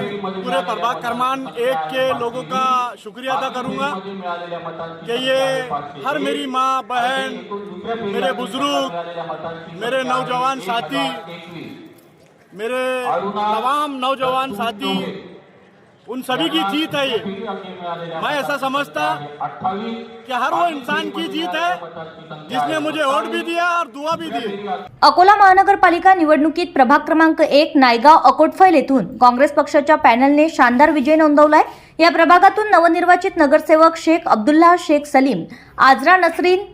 पूरे प्रभाग करमान एक के लोगों का शुक्रिया अदा करूँगा कि ये हर मेरी माँ, बहन, मेरे बुज़ुर्ग, मेरे नौजवान साथी, मेरे तमाम नौजवान साथी उन सभी की जीत है। ये मैं ऐसा समझता कि हर वो इंसान की जीत है जिसने मुझे वोट भी दिया और दुआ भी दी। अकोला महानगरपालिका निवडणुकीत प्रभाग क्रमांक एक नायगाव अकोटफैल येथून काँग्रेस पक्षाच्या पॅनलने शानदार विजय नोंदवलाय. या प्रभागातून नवनिर्वाचित नगरसेवक शेख अब्दुल्ला शेख सलीम आजरा नसरीन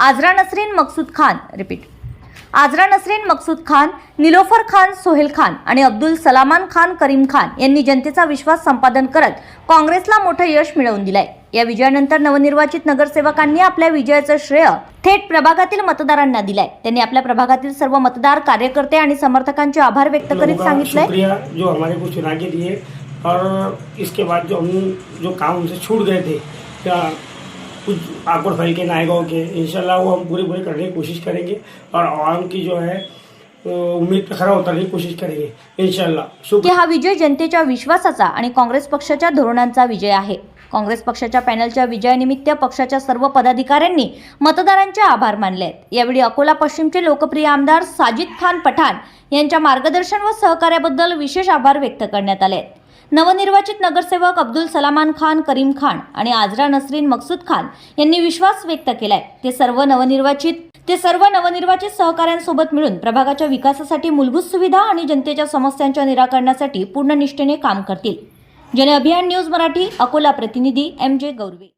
आजरा नसरीन मकसूद खान. रिपीट आजरा नसरीन मकसूद खान निलोफर खान सोहेल खान आणि अब्दुल सलामान खान करीम खान यांनी जनतेचा विश्वास संपादन करत काँग्रेसला मोठं यश मिळवून दिलंय. या विजयानंतर नवनिर्वाचित नगरसेवकांनी आपल्या विजयाचं श्रेय थेट प्रभागातील मतदारांना दिलंय. त्यांनी आपल्या प्रभागातील सर्व मतदार कार्यकर्ते आणि समर्थकांचे आभार व्यक्त करीत सांगितलंय. शुक्रिया जो हमारे को चुना के दिए और इसके बाद जो हम जो काम हमसे छूट गए थे कुछ आकड़ फैल के नायकों के। इंशाल्लाह वो हम पूरी पूरी करने की कोशिश करेंगे और आवाम की जो है उम्मीद खरा उतरने की कोशिश करेंगे। इंशाल्लाह। हा विजय जनतेच्या विश्वासाचा आणि काँग्रेस पक्षाच्या धोरणांचा विजय आहे? काँग्रेस पक्षाच्या पॅनलच्या विजयानिमित्त पक्षाच्या सर्व पदाधिकाऱ्यांनी मतदारांचे आभार मानले आहेत यावेळी अकोला पश्चिमचे लोकप्रिय आमदार साजिद खान पठाण यांच्या मार्गदर्शन व सहकार्याबद्दल विशेष आभार व्यक्त करण्यात आले आहेत नवनिर्वाचित नगरसेवक अब्दुल सलामान खान करीम खान आणि आजरा नसरीन मकसूद खान यांनी विश्वास व्यक्त केलाय. ते सर्व नवनिर्वाचित ते सर्व नवनिर्वाचित सहकाऱ्यांसोबत मिळून प्रभागाच्या विकासासाठी मूलभूत सुविधा आणि जनतेच्या समस्यांच्या निराकरणासाठी पूर्ण निष्ठेने काम करतील. जन अभियान न्यूज मराठी अकोला प्रतिनिधी एम जे गौरवे.